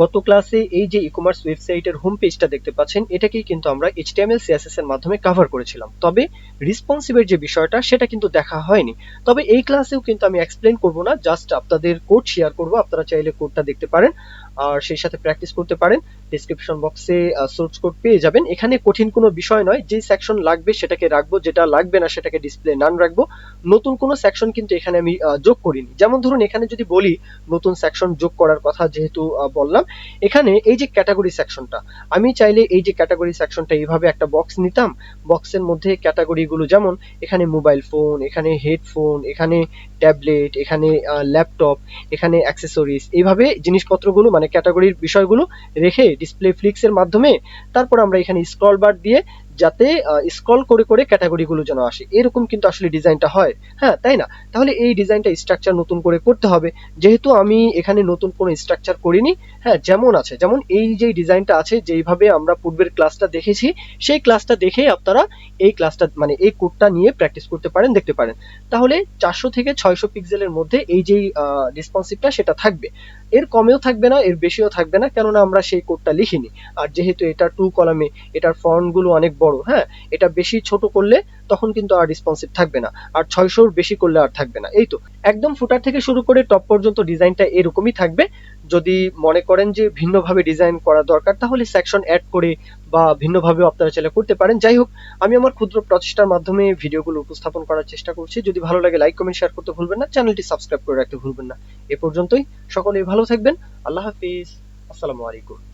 গত ক্লাসে এই যে ই কমার্স ওয়েবসাইটের হোম পেজটা দেখতে পাচ্ছেন, এটাকেই কিন্তু আমরা এইচটিএমএল সিএসএস এর মাধ্যমে কভার করেছিলাম। তবে রেসপন্সিভের যে বিষয়টা, সেটা কিন্তু দেখা হয়নি। তবে এই ক্লাসেও কিন্তু আমি এক্সপ্লেন করব না জাস্ট আপনাদের কোড শেয়ার করব, আপনারা চাইলে কোডটা দেখতে পারেন, আর সেই সাথে প্র্যাকটিস করতে পারেন। ডিসক্রিপশন বক্সে সোর্স কোড পেয়ে যাবেন। এখানে কঠিন কোনো বিষয় নয় যে সেকশন লাগবে সেটাকে রাখব, যেটা লাগবে না সেটাকে ডিসপ্লে নান রাখব। নতুন কোনো সেকশন কিন্তু এখানে আমি যোগ করিনি। যেমন ধরুন, এখানে যদি বলি, নতুন সেকশন যোগ করার কথা যেহেতু বললাম এখানে এই যে ক্যাটাগরি সেকশনটা আমি চাইলে এই যে ক্যাটাগরি সেকশনটা এইভাবে একটা বক্স নিতাম। বক্সের মধ্যে ক্যাটাগরিগুলো যেমন, এখানে মোবাইল ফোন এখানে হেডফোন এখানে ট্যাবলেট এখানে ল্যাপটপ এখানে অ্যাক্সেসরিজ এইভাবে জিনিসপত্রগুলো মানে ক্যাটাগরির বিষয়গুলো রেখে ডিসপ্লে ফ্লিক্সের মাধ্যমে, তারপর আমরা এখানে স্ক্রল বার দিয়ে যাতে স্ক্রল করে করে ক্যাটাগরিগুলো যেন আসে। এরকম কিন্তু আসলে ডিজাইনটা হয়। হ্যাঁ তাই না? তাহলে এই ডিজাইনটা স্ট্রাকচার নতুন করে করতে হবে। যেহেতু আমি এখানে নতুন কোনো স্ট্রাকচার করিনি হ্যাঁ যেমন আছে, যেমন এই যে ডিজাইনটা আছে, যেইভাবে আমরা পূর্বের ক্লাসটা দেখেছি, সেই ক্লাসটা দেখে আপনারা এই ক্লাসটা মানে এই কোডটা নিয়ে প্র্যাকটিস করতে পারেন, দেখতে পারেন। তাহলে চারশো থেকে ছয়শো পিক্সেলের মধ্যে এই যে রেসপন্সিভটা সেটা থাকবে। এর কমেও থাকবে না, এর বেশিও থাকবে না, কেননা আমরা সেই কোডটা লিখিনি। আর যেহেতু এটা টু কলামে এটার ফন্টগুলো অনেক বড় হ্যাঁ? এটা বেশি ছোট করলে তখন কিন্তু আর রেসপন্সিভ থাকবে না। আর ছয়শোর বেশি করলে আর থাকবে না। এই তো, একদম ফুটার থেকে শুরু করে টপ পর্যন্ত ডিজাইনটা এরকমই থাকবে। যদি মনে করেন যে ভিন্নভাবে ডিজাইন করা দরকার, তাহলে সেকশন অ্যাড করে বা ভিন্নভাবেও আপনারা চাইলে করতে পারেন। যাই হোক, আমি আমার ক্ষুদ্র প্রচেষ্টার মাধ্যমে ভিডিওগুলো উপস্থাপন করার চেষ্টা করছি। যদি ভালো লাগে লাইক কমেন্ট শেয়ার করতে ভুলবেন না। চ্যানেলটি সাবস্ক্রাইব করে রাখতে ভুলবেন না। এ পর্যন্তই। সকলেই ভালো থাকবেন। আল্লাহ হাফিজ। আসসালামু আলাইকুম।